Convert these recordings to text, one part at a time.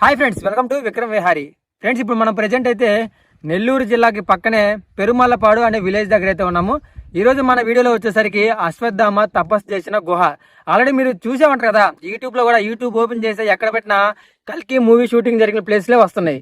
Hi friends welcome to Vikram Vihari. Friends ఇప్పుడు మనం present అయితే నెల్లూరు జిల్లాకి పక్కనే పెరుమల్లపాడు అనే విలేజ్ దగ్గర అయితే ఉన్నాము. ఈరోజు మన వీడియోలో వచ్చేసరికి అశ్వత్థామ తపస్సు చేసిన గుహ. ఆల్రెడీ మీరు చూసే ఉంటారు కదా యూట్యూబ్లో కూడా యూట్యూబ్ ఓపెన్ చేసి ఎక్కడ పెట్టినా కల్కి మూవీ షూటింగ్ జరిగిన ప్లేస్లే వస్తున్నాయి.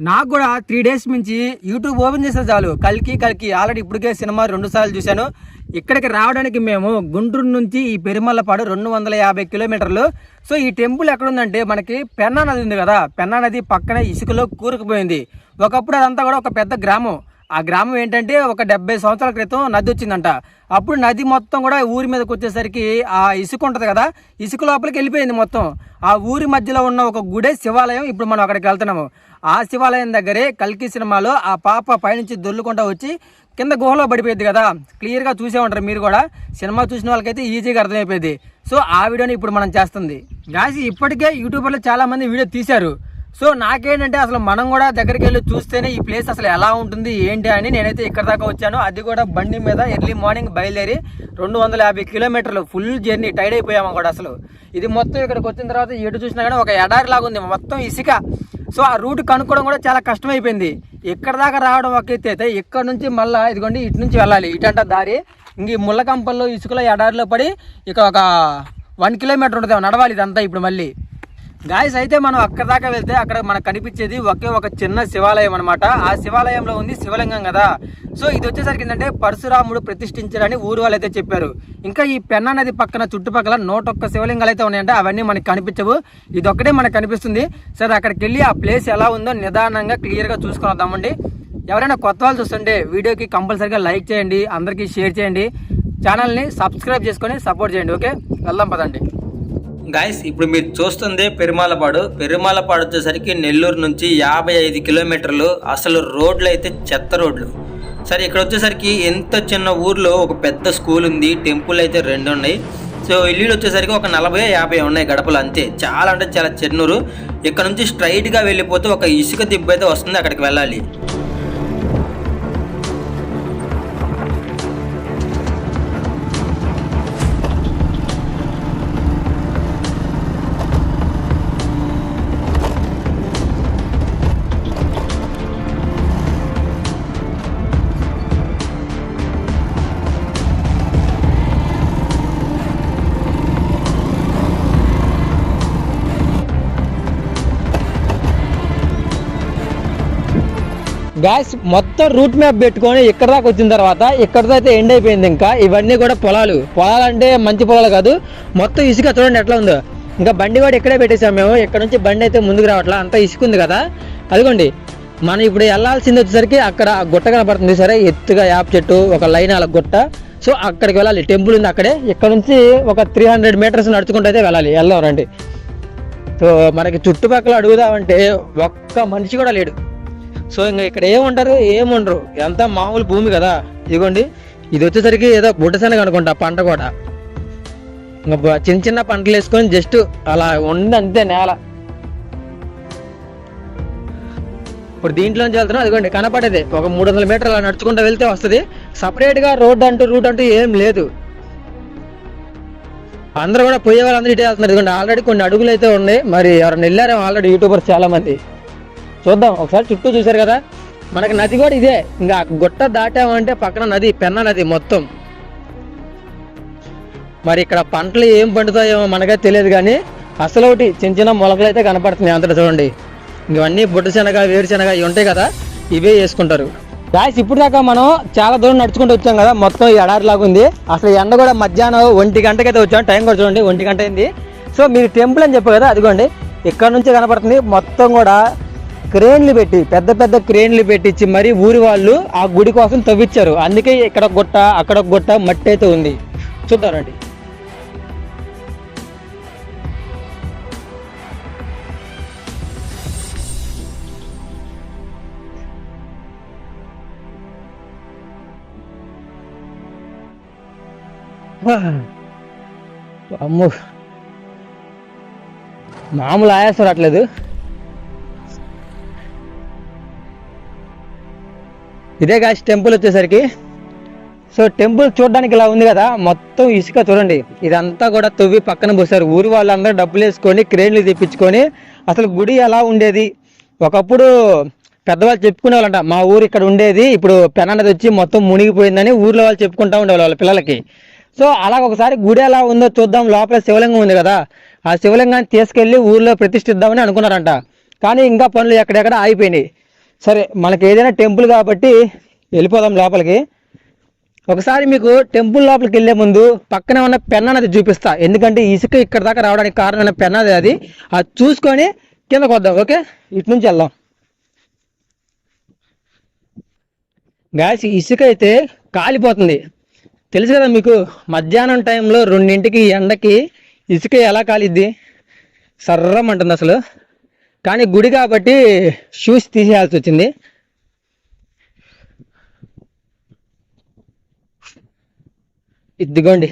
నాకు కూడా త్రీ డేస్ నుంచి యూట్యూబ్ ఓపెన్ చేస్తే చాలు. కల్కి కల్కి. ఆల్రెడీ ఇప్పటికే సినిమా రెండు సార్లు చూశాను. ఇక్కడికి రావడానికి మేము గుంటూరు నుంచి ఈ పెరుమల్లపాడు రెండు వందల యాభై కిలోమీటర్లు. సో ఈ టెంపుల్ ఎక్కడ ఉందంటే మనకి పెన్నా నది ఉంది కదా. పెన్నా నది పక్కనే ఇసుకలో కూరుకుపోయింది. ఒకప్పుడు అదంతా కూడా ఒక పెద్ద గ్రామం. ఆ గ్రామం ఏంటంటే ఒక డెబ్బై సంవత్సరాల క్రితం నది వచ్చిందంట. అప్పుడు నది మొత్తం కూడా ఊరి మీదకి వచ్చేసరికి ఆ ఇసుక ఉంటుంది కదా ఇసుక లోపలికి వెళ్ళిపోయింది మొత్తం. ఆ ఊరి మధ్యలో ఉన్న ఒక గుడే శివాలయం ఇప్పుడు మనం అక్కడికి వెళ్తున్నాము. ఆ శివాలయం దగ్గరే కల్కి సినిమాలో ఆ పాప పైనుంచి దొల్లుకుంటా వచ్చి కింద గుహలో పడిపోయింది కదా. క్లియర్గా చూసే ఉంటారు మీరు కూడా. సినిమా చూసిన వాళ్ళకైతే ఈజీగా అర్థమైపోయింది. సో ఆ వీడియోని ఇప్పుడు మనం చేస్తుంది. గాసి ఇప్పటికే యూట్యూబర్లో చాలా మంది వీడియో తీశారు. సో నాకేంటంటే అసలు మనం కూడా దగ్గరికి వెళ్ళి చూస్తేనే ఈ ప్లేస్ అసలు ఎలా ఉంటుంది ఏంటి అని నేనైతే ఇక్కడ దాకా వచ్చాను. అది కూడా బండి మీద ఎర్లీ మార్నింగ్ బయలుదేరి రెండు వందల యాభై కిలోమీటర్లు ఫుల్ జర్నీ టైడ్ అయిపోయాము కూడా అసలు. ఇది మొత్తం ఇక్కడికి వచ్చిన తర్వాత ఎటు చూసినా కానీ ఒక ఎడారి లాగా ఉంది మొత్తం ఇసుక. సో ఆ రూట్ కనుక్కోవడం కూడా చాలా కష్టమైపోయింది. ఇక్కడ దాకా రావడం ఒక అయితే ఇక్కడ నుంచి మళ్ళీ ఇదిగోండి ఇటు నుంచి వెళ్ళాలి. ఇటంట దారి. ఇంక ముళ్ళ కంపల్లో ఇసుకలో ఎడారిలో పడి ఇక ఒక వన్ కిలోమీటర్ ఉంటుంది నడవాలి ఇదంతా ఇప్పుడు మళ్ళీ. గాయస్ అయితే మనం అక్కడ దాకా వెళ్తే అక్కడ మనకు కనిపించేది ఒకే ఒక చిన్న శివాలయం అనమాట ఆ శివాలయంలో ఉంది శివలింగం కదా. సో ఇది వచ్చేసరికి ఏంటంటే పరశురాముడు ప్రతిష్ఠించారని ఊరు వాళ్ళు అయితే చెప్పారు. ఇంకా ఈ పెన్నా నది పక్కన చుట్టుపక్కల నూట ఒక్క శివలింగాలు అయితే ఉన్నాయంటే. అవన్నీ మనకి కనిపించవు. ఇది ఒక్కటే మనకు కనిపిస్తుంది. సరే అక్కడికి వెళ్ళి ఆ ప్లేస్ ఎలా ఉందో నిదానంగా క్లియర్గా చూసుకొని వద్దామండి. ఎవరైనా కొత్త వాళ్ళు చూస్తుంటే వీడియోకి కంపల్సరీగా లైక్ చేయండి అందరికీ షేర్ చేయండి. ఛానల్ని సబ్స్క్రైబ్ చేసుకొని సపోర్ట్ చేయండి ఓకే? వెళ్దాం పదండి. గాయస్ ఇప్పుడు మీరు చూస్తుంది పెరుమాలపాడు. పెరుమాలపాడు వచ్చేసరికి నెల్లూరు నుంచి యాభై ఐదు కిలోమీటర్లు. అసలు రోడ్లు అయితే చెత్త రోడ్లు. సరే ఇక్కడ వచ్చేసరికి ఎంత చిన్న ఊర్లో ఒక పెద్ద స్కూల్ ఉంది. టెంపుల్ అయితే రెండు ఉన్నాయి. సో ఇల్లులు వచ్చేసరికి ఒక నలభై యాభై ఉన్నాయి గడపలు అంతే. చాలా అంటే చాలా చిన్నూరు. ఇక్కడ నుంచి స్ట్రైట్గా వెళ్ళిపోతే ఒక ఇసుక దిబ్బ అయితే వస్తుంది అక్కడికి వెళ్ళాలి. గ్యాస్ మొత్తం రూట్ మ్యాప్ పెట్టుకొని ఇక్కడ దాకా వచ్చిన తర్వాత ఇక్కడతో అయితే ఎండ్ అయిపోయింది ఇంకా. ఇవన్నీ కూడా పొలాలు. పొలాలు అంటే మంచి పొలాలు కాదు. మొత్తం ఇసుక చూడండి ఎట్లా ఉందో. ఇంకా బండి కూడా ఇక్కడే పెట్టేసాం మేము. ఇక్కడ నుంచి బండి అయితే ముందుకు రావట్లా. అంతా ఇసుక ఉంది కదా. అదిగోండి. మనం ఇప్పుడు వెళ్ళాల్సింది వచ్చేసరికి అక్కడ గుట్ట కనపడుతుంది సరే. ఎత్తుగా యాప్ చెట్టు ఒక లైన్ అలా గుట్ట. సో అక్కడికి వెళ్ళాలి. టెంపుల్ ఉంది అక్కడే. ఇక్కడ నుంచి ఒక త్రీ హండ్రెడ్ మీటర్స్ నడుచుకుంటూ అయితే వెళ్ళాలి. వెళ్దాం రండి. సో మనకి చుట్టుపక్కల అడుగుదామంటే ఒక్క మనిషి కూడా లేడు. సో ఇంకా ఇక్కడ ఏముంటారు? ఏముండరు? ఎంత మామూలు భూమి కదా. ఇదిగోండి. ఇది వచ్చేసరికి ఏదో బుట్టసనగ అనుకుంటా పంట కూడా ఇంకా చిన్న చిన్న పంటలు వేసుకొని జస్ట్ అలా ఉంది అంతే నేల. ఇప్పుడు దీంట్లోంచి వెళ్తున్నాం. అదిగోండి కనపడేది. ఒక మూడు వందల మీటర్లు అలా నడుచుకుంటూ వెళ్తే వస్తుంది. సపరేట్గా రోడ్ అంటూ రూట్ అంటూ ఏం లేదు. అందరూ కూడా పోయే వాళ్ళందరూ ఇటే వెళ్తున్నారు. ఇదిగోండి ఆల్రెడీ కొన్ని అడుగులు అయితే ఉన్నాయి. మరి ఎవరైనా వెళ్ళారేమో ఆల్రెడీ యూట్యూబర్స్ చాలా మంది చూద్దాం. ఒకసారి చుట్టూ చూశారు కదా? మనకి నది కూడా ఇదే. ఇంకా గుట్ట దాటామంటే పక్కన నది పెన్న నది మొత్తం. మరి ఇక్కడ పంటలు ఏం పండుతాయేమో మనకే తెలియదు కానీ అసలు ఒకటి చిన్న చిన్న మొలకలు అయితే కనపడుతున్నాయి అంతటా చూడండి. ఇవన్నీ బుడ్డ శనగ వేరుశనగ ఇవి ఉంటాయి కదా ఇవే వేసుకుంటారు. గాయస్ ఇప్పుడు దాకా మనం చాలా దూరం నడుచుకుంటూ వచ్చాం కదా మొత్తం ఎడారి లాగా ఉంది. అసలు ఎండ కూడా మధ్యాహ్నం ఒంటి గంటకైతే వచ్చాం. టైం కూడా చూడండి ఒంటి గంట అయింది. సో మీరు టెంపుల్ అని చెప్పారు కదా అదిగోండి. ఇక్కడ నుంచి కనపడుతుంది మొత్తం కూడా క్రేన్లు పెట్టి పెద్ద పెద్ద క్రేన్లు పెట్టించి మరి ఊరి వాళ్ళు ఆ గుడి కోసం తవ్విచ్చారు. అందుకే ఇక్కడ గుట్ట అక్కడ గుట్ట మట్టి అయితే ఉంది చూద్దారండి అమ్మో. మామూలు ఆయాసం రావట్లేదు. ఇదే కాసి టెంపుల్ వచ్చేసరికి. సో టెంపుల్ చూడడానికి ఇలా ఉంది కదా మొత్తం ఇసుక చూడండి. ఇదంతా కూడా తవ్వి పక్కన పోసారు ఊరి వాళ్ళందరూ డబ్బులు వేసుకొని క్రేన్లు తెప్పించుకొని అసలు గుడి ఎలా ఉండేది? ఒకప్పుడు పెద్దవాళ్ళు చెప్పుకునే వాళ్ళంట మా ఊరు ఇక్కడ ఉండేది ఇప్పుడు పెనన్నది వచ్చి మొత్తం మునిగిపోయిందని ఊర్లో వాళ్ళు చెప్పుకుంటా ఉండేవాళ్ళు వాళ్ళ పిల్లలకి. సో అలా ఒకసారి గుడి ఎలా ఉందో చూద్దాం. లోపల శివలింగం ఉంది కదా. ఆ శివలింగాన్ని తీసుకెళ్ళి ఊర్లో ప్రతిష్ఠిద్దామని అనుకున్నారంట. కానీ ఇంకా పనులు ఎక్కడెక్కడ ఆగిపోయినాయి. సరే మనకి ఏదైనా టెంపుల్ కాబట్టి వెళ్ళిపోదాం లోపలికి. ఒకసారి మీకు టెంపుల్ లోపలికి వెళ్ళే ముందు పక్కనే ఉన్న పెన్ అనేది చూపిస్తా. ఎందుకంటే ఇసుక ఇక్కడ దాకా రావడానికి కారణమైన పెన్ అది అది. అది చూసుకొని కిందకు వద్దాం ఓకే? ఇటు నుంచి వెళ్దాం. గ్యాస్ ఇసుక అయితే కాలిపోతుంది. తెలుసు కదా మీకు మధ్యాహ్నం టైంలో రెండింటికి ఎండకి ఇసుక ఎలా కాలిద్ది? సర్రమంటుంది అసలు. కానీ గుడి కాబట్టి షూస్ తీసేయాల్సి వచ్చింది. ఇదిగోండి.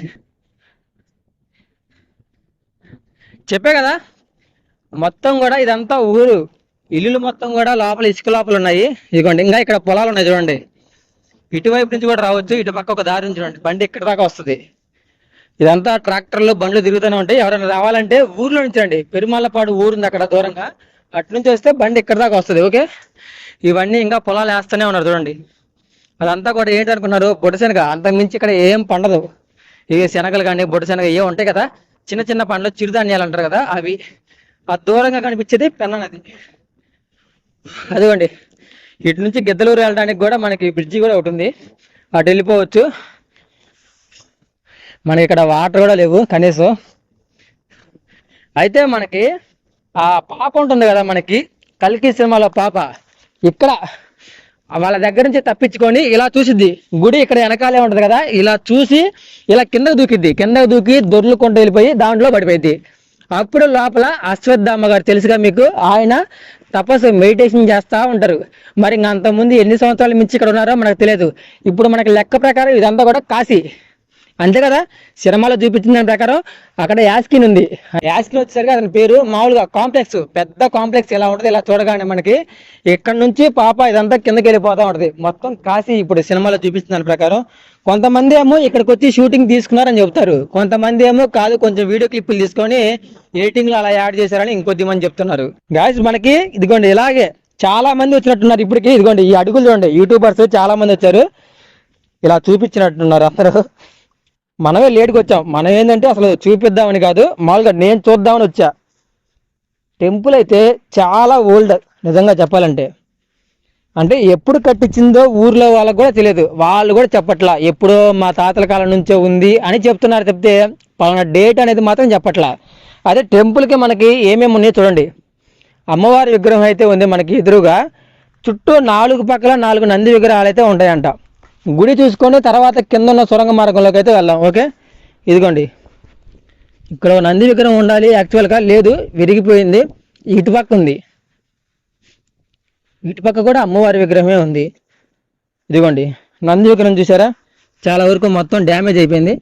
చెప్పే కదా మొత్తం కూడా ఇదంతా ఊరు. ఇల్లులు మొత్తం కూడా లోపల ఇసుక లోపల ఉన్నాయి. ఇదిగోండి ఇంకా ఇక్కడ పొలాలు ఉన్నాయి చూడండి. ఇటువైపు నుంచి కూడా రావచ్చు ఇటు పక్క ఒక దారి చూడండి. బండి ఇక్కడ దాకా వస్తుంది. ఇదంతా ట్రాక్టర్లు బండ్లు తిరుగుతూనే ఉంటాయి. ఎవరైనా రావాలంటే ఊర్లో నుంచి రండి పెరుమాళ్ళపాడు ఊరు ఉంది అక్కడ దూరంగా. అటు నుంచి వస్తే బండి ఇక్కడ దాకా వస్తుంది ఓకే? ఇవన్నీ ఇంకా పొలాలు వేస్తూనే ఉన్నారు చూడండి. అదంతా కూడా ఏంటి అనుకున్నారు బొడశనగ అంతకు మించి ఇక్కడ ఏం పండదు. ఇవి శనగలు కానీ బొడశనగ ఏ ఉంటాయి కదా చిన్న చిన్న పండ్లు చిరుధాన్యాలు అంటారు కదా అవి ఆ దూరంగా కనిపించేది పెన్న నది అదిగోండి ఇటు నుంచి గిద్దలూరు వెళ్ళడానికి కూడా మనకి బ్రిడ్జి కూడా ఒకటి ఉంది. అటు వెళ్ళిపోవచ్చు. మనకి ఇక్కడ వాటర్ కూడా లేవు కనీసం. అయితే మనకి ఆ పాప ఉంటుంది కదా మనకి కల్కి సినిమాలో పాప. ఇక్కడ వాళ్ళ దగ్గర నుంచి తప్పించుకొని ఇలా చూసిద్ది. గుడి ఇక్కడ వెనకాలే ఉంటుంది కదా ఇలా చూసి ఇలా కిందకు దూకిద్ది. కిందకు దూకి దొర్లు కొంట వెళ్ళిపోయి దాంట్లో పడిపోయింది. అప్పుడు లోపల అశ్వత్థామ గారు తెలుసుగా మీకు ఆయన తపస్సు మెడిటేషన్ చేస్తూ ఉంటారు. మరి ఇంకా అంతకుముందు ఎన్ని సంవత్సరాలు మించి ఇక్కడ ఉన్నారో మనకు తెలియదు. ఇప్పుడు మనకి లెక్క ప్రకారం ఇదంతా కూడా కాశీ. అంతే కదా? సినిమాలో చూపించిన దాని ప్రకారం అక్కడ యాస్కిన్ ఉంది. ఆ యాస్కిన్ వచ్చేసరికి అతని పేరు మామూలుగా కాంప్లెక్స్ పెద్ద కాంప్లెక్స్ ఎలా ఉంటుంది ఇలా చూడగానే మనకి ఇక్కడ నుంచి పాప ఇదంతా కిందకి వెళ్ళిపోతా ఉంటుంది. మొత్తం కాశీ ఇప్పుడు సినిమాలో చూపించిన దాని ప్రకారం. కొంతమంది ఏమో ఇక్కడికి వచ్చి షూటింగ్ తీసుకున్నారని చెప్తారు. కొంతమంది ఏమో కాదు కొంచెం వీడియో క్లిప్పులు తీసుకొని ఎడిటింగ్లో అలా యాడ్ చేశారని ఇంకొద్ది మంది చెప్తున్నారు. గాయస్ మనకి ఇదిగోండి ఇలాగే చాలా మంది వచ్చినట్టున్నారు ఇప్పటికి. ఇదిగోండి ఈ అడుగులు చూడండి. యూట్యూబర్స్ చాలా మంది వచ్చారు. ఇలా చూపించినట్టున్నారు అందరూ. మనమే లేట్కి వచ్చాం. మనం ఏంటంటే అసలు చూపిద్దామని కాదు మామూలుగా నేను చూద్దామని వచ్చా. టెంపుల్ అయితే చాలా ఓల్డ్ నిజంగా చెప్పాలంటే. అంటే ఎప్పుడు కట్టించిందో ఊర్లో వాళ్ళకు కూడా తెలియదు. వాళ్ళు కూడా చెప్పట్లా. ఎప్పుడో మా తాతల కాలం నుంచే ఉంది అని చెప్తున్నారు చెప్తే పలానా డేట్ అనేది మాత్రం చెప్పట్లా. అదే టెంపుల్కి మనకి ఏమేమి ఉన్నాయో చూడండి. అమ్మవారి విగ్రహం అయితే ఉంది మనకి ఎదురుగా. చుట్టూ నాలుగు పక్కల నాలుగు నంది విగ్రహాలు అయితే ఉంటాయంట. గుడి చూసుకొని తర్వాత కింద ఉన్న సొరంగ మార్గంలోకి అయితే వెళ్దాం ఓకే? ఇదిగోండి. ఇక్కడ నంది విగ్రహం ఉండాలి. యాక్చువల్గా లేదు విరిగిపోయింది. ఇటుపక్క ఉంది. ఇటుపక్క కూడా అమ్మవారి విగ్రహమే ఉంది. ఇదిగోండి. నంది విగ్రహం చూసారా? చాలా వరకు మొత్తం డ్యామేజ్ అయిపోయింది.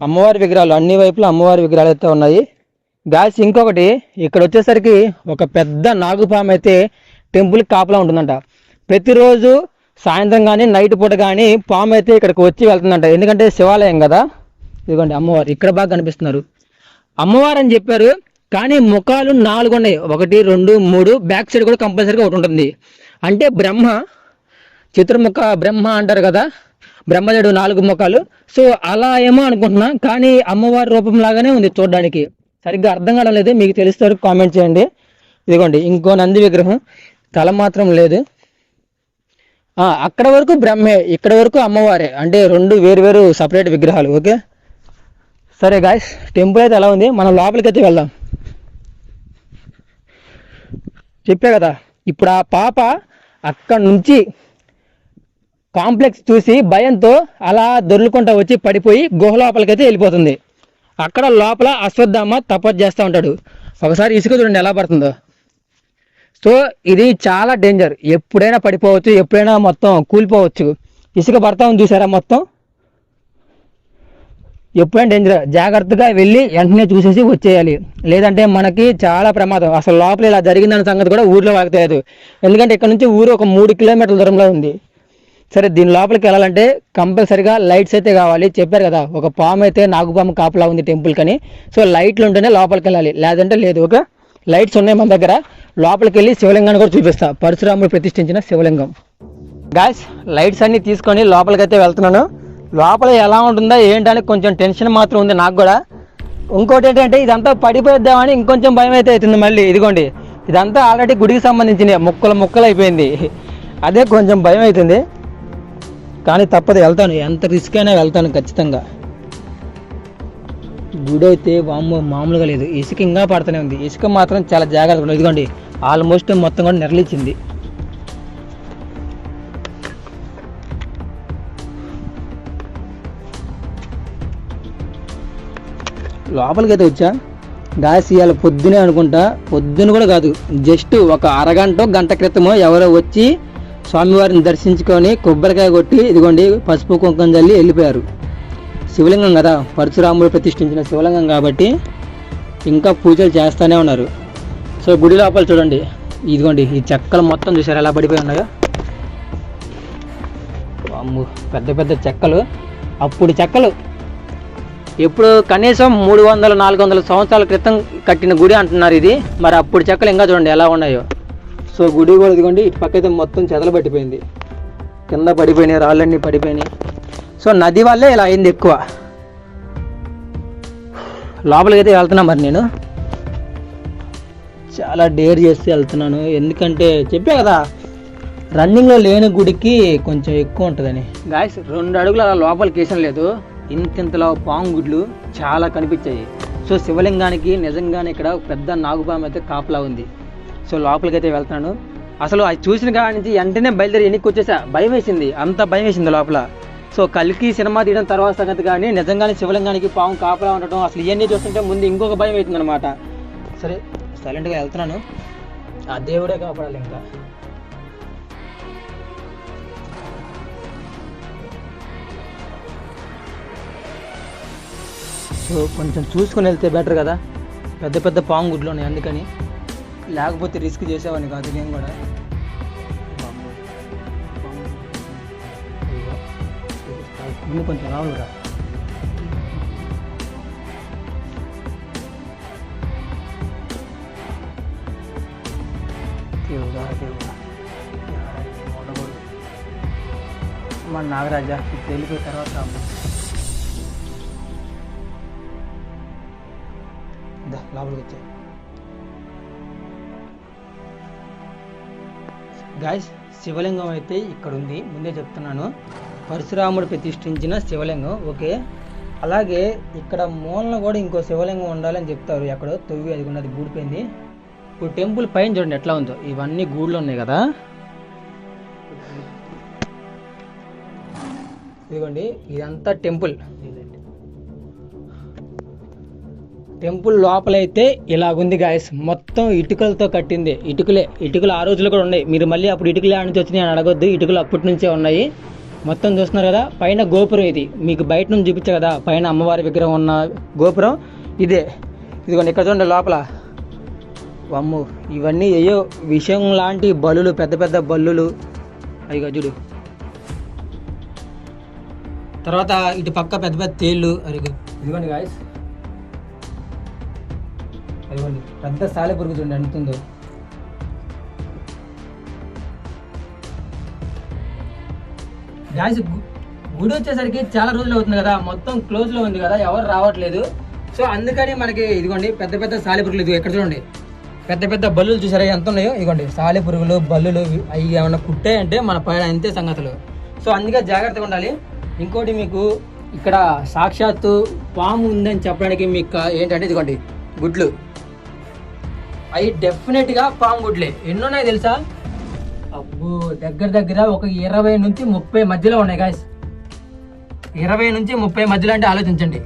అమ్మవారి విగ్రహాలు అన్ని వైపులా అమ్మవారి విగ్రహాలు అయితే ఉన్నాయి. గాయస్ ఇంకొకటి ఇక్కడ వచ్చేసరికి ఒక పెద్ద నాగుపాము అయితే టెంపుల్కి కాపలా ఉంటుందంట. ప్రతిరోజు సాయంత్రం కానీ నైట్ పూట కానీ పాము అయితే ఇక్కడికి వచ్చి వెళ్తుందంట. ఎందుకంటే శివాలయం కదా? ఇదిగోండి అమ్మవారు ఇక్కడ బాగా కనిపిస్తున్నారు. అమ్మవారు అని చెప్పారు కానీ ముఖాలు నాలుగు ఉన్నాయి. ఒకటి రెండు మూడు బ్యాక్ సైడ్ కూడా కంపల్సరీగా ఒకటి ఉంటుంది. అంటే బ్రహ్మ చతుర్ముఖ బ్రహ్మ అంటారు కదా? బ్రహ్మదేవుడు నాలుగు ముఖాలు. సో అలా ఏమో అనుకుంటున్నా కానీ అమ్మవారి రూపం లాగానే ఉంది చూడడానికి. సరిగ్గా అర్థం కావడం లేదు మీకు తెలుస్తారు కామెంట్ చేయండి. ఇదిగోండి ఇంకో నంది విగ్రహం. తల మాత్రం లేదు. అక్కడ వరకు బ్రహ్మే ఇక్కడ వరకు అమ్మవారే. అంటే రెండు వేరు వేరు సపరేట్ విగ్రహాలు ఓకే? సరే గాయస్ టెంపుల్ అయితే ఎలా ఉంది? మనం లోపలికి అయితే వెళ్దాం. చెప్పే కదా ఇప్పుడు ఆ పాప అక్కడ నుంచి కాంప్లెక్స్ చూసి భయంతో అలా దొర్లుకుంటా వచ్చి పడిపోయి గుహ లోపలికైతే వెళ్ళిపోతుంది. అక్కడ లోపల అశ్వత్థామ తపస్సు చేస్తూ ఉంటాడు. ఒకసారి ఇసుక చూడండి ఎలా పడుతుందో. సో ఇది చాలా డేంజర్ ఎప్పుడైనా పడిపోవచ్చు ఎప్పుడైనా మొత్తం కూలిపోవచ్చు. ఇసుక పడతా ఉంది చూసారా మొత్తం? ఎప్పుడైనా డేంజర్ జాగ్రత్తగా వెళ్ళి వెంటనే చూసేసి వచ్చేయాలి. లేదంటే మనకి చాలా ప్రమాదం. అసలు లోపల ఇలా జరిగిందన్న సంగతి కూడా ఊర్లో వాళ్ళకి ఎందుకంటే ఇక్కడ నుంచి ఊరు ఒక మూడు కిలోమీటర్ల దూరంలో ఉంది. సరే దీని లోపలికి వెళ్ళాలంటే కంపల్సరిగా లైట్స్ అయితే కావాలి. చెప్పారు కదా ఒక పాము అయితే నాగుపాము కాపలా ఉంది టెంపుల్ కని. సో లైట్లు ఉంటేనే లోపలికి వెళ్ళాలి. లేదంటే లేదు. ఒక లైట్స్ ఉన్నాయి మన దగ్గర. లోపలికి వెళ్ళి శివలింగాన్ని కూడా చూపిస్తా. పరశురాముడు ప్రతిష్ఠించిన శివలింగం. గాయస్ లైట్స్ అన్నీ తీసుకొని లోపలికి అయితే వెళ్తున్నాను. లోపల ఎలా ఉంటుందో ఏంటని కొంచెం టెన్షన్ మాత్రం ఉంది నాకు కూడా. ఇంకోటి ఏంటంటే ఇదంతా పడిపోయిద్దామని ఇంకొంచెం భయం అయితే అవుతుంది మళ్ళీ. ఇదిగోండి ఇదంతా ఆల్రెడీ గుడికి సంబంధించిన ముక్కలు ముక్కలు అయిపోయింది. అదే కొంచెం భయం అవుతుంది. కానీ తప్పదు వెళ్తాను. ఎంత రిస్క్ అయినా వెళ్తాను ఖచ్చితంగా. గుడి అయితే మామూలుగా లేదు. ఇసుక ఇంకా పడుతూనే ఉంది. ఇసుక మాత్రం చాలా జాగ్రత్తగా ఉంది ఇదిగోండి ఆల్మోస్ట్ మొత్తం కూడా నెరలిచ్చింది లోపలికి అయితే వచ్చా? గాయస్ ఇవాళ పొద్దునే అనుకుంటా. పొద్దున కూడా కాదు. జస్ట్ ఒక అరగంట గంట క్రితమో ఎవరో వచ్చి స్వామివారిని దర్శించుకొని కొబ్బరికాయ కొట్టి ఇదిగోండి పసుపు కుంకం జల్లి వెళ్ళిపోయారు. శివలింగం కదా. పరశురాముడు ప్రతిష్ఠించిన శివలింగం కాబట్టి ఇంకా పూజలు చేస్తూనే ఉన్నారు. సో గుడి లోపల చూడండి. ఇదిగోండి ఈ చెక్కలు మొత్తం చూసారు ఎలా పడిపోయి ఉన్నాయో? పెద్ద పెద్ద చెక్కలు. అప్పుడు చెక్కలు. ఇప్పుడు కనీసం మూడు వందల నాలుగు వందల సంవత్సరాల క్రితం కట్టిన గుడి అంటున్నారు ఇది. మరి అప్పుడు చెక్కలు ఇంకా చూడండి ఎలా ఉన్నాయో. సో గుడి కూడా ఇదిగోండి ఇటు పక్కైతే మొత్తం చెదలు పట్టిపోయింది. కింద పడిపోయినాయి రాళ్ళన్నీ పడిపోయినాయి. సో నది వల్లే ఇలా అయింది ఎక్కువ. లోపలికి అయితే వెళ్తున్నా మరి నేను. చాలా డేర్ చేసి వెళ్తున్నాను. ఎందుకంటే చెప్పే కదా రన్నింగ్లో లేని గుడికి కొంచెం ఎక్కువ ఉంటుందని. గాయస్ రెండు అడుగులు అలా లోపలికి వేసిన లేదు. ఇంతింతలో పాము గుడ్లు చాలా కనిపించాయి. సో శివలింగానికి నిజంగానే ఇక్కడ పెద్ద నాగుపాము అయితే కాపలా ఉంది. సో లోపలికి అయితే వెళ్తున్నాను. అసలు అది చూసిన కాడ నుంచి వెంటనే బయలుదేరి ఎన్నికొచ్చేసా భయం వేసింది. అంత భయం వేసింది లోపల. సో కలికి సినిమా తీయడం తర్వాత సంగతి కానీ నిజంగానే శివలింగానికి పాము కాపలా ఉండటం అసలు ఇవన్నీ చూస్తుంటే ముందు ఇంకొక భయం అవుతుంది అనమాట సరే సైలెంట్గా వెళ్తున్నాను. ఆ దేవుడే కాపాడాలి ఇంకా. సో కొంచెం చూసుకొని వెళ్తే బెటర్ కదా. పెద్ద పెద్ద పాము గుడ్లు ఉన్నాయి అందుకని. లేకపోతే రిస్క్ చేసేవాడిని కాదు నేను కూడా. ముందు కొంచెం రావులురా దేవుడా దేవుడా ఉండకూడదు మన నాగరాజ ఇప్పుడు తర్వాత లోపలికి వచ్చాయి. గాయస్ శివలింగం అయితే ఇక్కడ ఉంది ముందే చెప్తున్నాను. పరశురాముడు ప్రతిష్ఠించిన శివలింగం ఓకే. అలాగే ఇక్కడ మూలన కూడా ఇంకో శివలింగం ఉండాలని చెప్తారు. ఎక్కడో తొవ్వి అది ఉన్నది గూడిపోయింది. ఇప్పుడు టెంపుల్ పైన చూడండి ఎట్లా ఉందో. ఇవన్నీ గూళ్ళు ఉన్నాయి కదా. ఇదిగోండి ఇదంతా టెంపుల్. టెంపుల్ లోపలైతే ఇలాగుంది గాయస్. మొత్తం ఇటుకలతో కట్టింది. ఇటుకలే ఇటుకలు ఆ రోజులు కూడా ఉన్నాయి. మీరు మళ్ళీ అప్పుడు ఇటుకలే ఆడ నుంచి వచ్చినాయి అని అడగొద్దు. ఇటుకలు అప్పటి నుంచే ఉన్నాయి. మొత్తం చూస్తున్నారు కదా పైన గోపురం ఇది. మీకు బయట నుంచి చూపించా కదా పైన అమ్మవారి విగ్రహం ఉన్న గోపురం. ఇదే. ఇదిగోండి ఇక్కడ చూడండి లోపల. అమ్ము ఇవన్నీ ఏయో విషయం లాంటి బలులు పెద్ద పెద్ద బల్లులు. అవి చూడు. తర్వాత ఇటు పక్క పెద్ద పెద్ద తేళ్ళు అరిగు ఇదిగోండి గాయస్ అదిగోండి పెద్ద సాలె పురుగు చూడండి అంటుందో గాయస్ గుడి వచ్చేసరికి చాలా రోజులు అవుతుంది కదా మొత్తం క్లోజ్లో ఉంది కదా ఎవరు రావట్లేదు. సో అందుకని మనకి ఇదిగోండి పెద్ద పెద్ద సాలె పురుగులు ఎక్కడ చూడండి. పెద్ద పెద్ద బల్లులు చూసారా ఎంత ఉన్నాయో? ఇదిగోండి సాలె పురుగులు బల్లులు అవి ఏమన్నా కుట్టాయంటే మన పైన అంతే సంగతులు. సో అందుకే జాగ్రత్తగా ఉండాలి. ఇంకోటి మీకు ఇక్కడ సాక్షాత్తు పాము ఉందని చెప్పడానికి మీకు ఏంటంటే ఇదిగోండి గుడ్లు. అవి డెఫినెట్గా పాము గుడ్లే. ఎన్ని ఉన్నాయి తెలుసా? అబ్బో దగ్గర దగ్గర ఒక ఇరవై నుంచి ముప్పై మధ్యలో ఉన్నాయి గాయస్ ఇరవై నుంచి ముప్పై మధ్యలో అంటే ఆలోచించండి.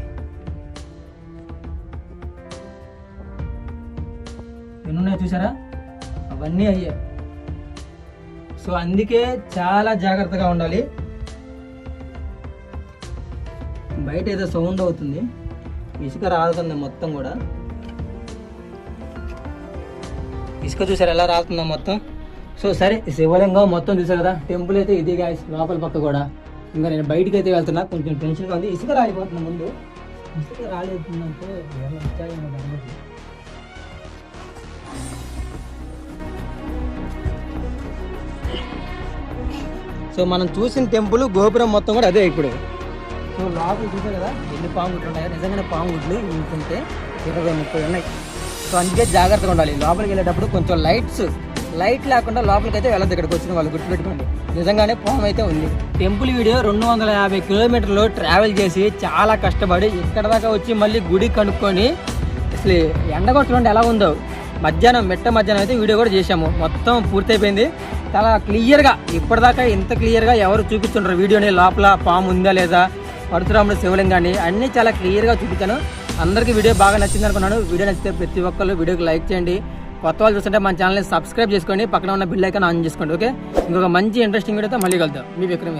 ఎన్నున్నాయి చూసారా? అవన్నీ అయ్యే. సో అందుకే చాలా జాగ్రత్తగా ఉండాలి. బయట ఏదో సౌండ్ అవుతుంది. ఇసుక రాలుతుంది మొత్తం కూడా. ఇసుక చూసారు ఎలా రాలుతుందో మొత్తం? సో సరే శివలింగం మొత్తం చూసారు కదా. టెంపుల్ అయితే ఇది గాయస్ లోపల పక్క కూడా. ఇంకా నేను బయటికి అయితే వెళ్తున్నా. కొంచెం టెన్షన్గా ఉంది. ఇసుక రాలిపోతున్న ముందు. ఇసుక రాలిపోతుందంటే సో మనం చూసిన టెంపుల్ గోపురం మొత్తం కూడా అదే ఇప్పుడు. సో లోపల చూసారు కదా ఎన్ని పాముగుట్లు ఉన్నాయో. నిజంగానే పాముగుట్లు ఇంకుంటే ఇరవై ముప్పై ఉన్నాయి. సో అందుకే జాగ్రత్తగా ఉండాలి. లోపలికి వెళ్ళేటప్పుడు కొంచెం లైట్స్ లైట్ లేకుండా లోపలికి అయితే వెళ్ళదు ఇక్కడికి వచ్చిన వాళ్ళు గుర్తుపెట్టుకోండి. నిజంగానే పాము అయితే ఉంది. టెంపుల్ వీడియో రెండు వందల యాభై కిలోమీటర్లు ట్రావెల్ చేసి చాలా కష్టపడి ఇక్కడ దాకా వచ్చి మళ్ళీ గుడి కనుక్కొని అసలు ఎండ చూడండి ఎలా ఉందో. మధ్యాహ్నం మెట్ట మధ్యాహ్నం అయితే వీడియో కూడా చేశాము. మొత్తం పూర్తయిపోయింది. చాలా క్లియర్గా ఇప్పటిదాకా ఇంత క్లియర్గా ఎవరు చూపిస్తుంటారు వీడియోని? లోపల పాము ఉందా లేదా? పరశురాముడు శివలింగాన్ని అన్నీ చాలా క్లియర్గా చూపించాను. అందరికీ వీడియో బాగా నచ్చింది అనుకున్నాను. వీడియో నచ్చితే ప్రతి ఒక్కళ్ళు వీడియోకి లైక్ చేయండి. కొత్త వాళ్ళు చూస్తుంటే మన ఛానల్ని సబ్స్క్రైబ్ చేసుకోండి పక్కన ఉన్న బిల్ ఐకాన్ ఆన్ చేసుకోండి ఓకే? ఇంకొక మంచి ఇంట్రెస్టింగ్ వీడియోతో మళ్ళీ కలుద్దాం. మీ విక్రమ్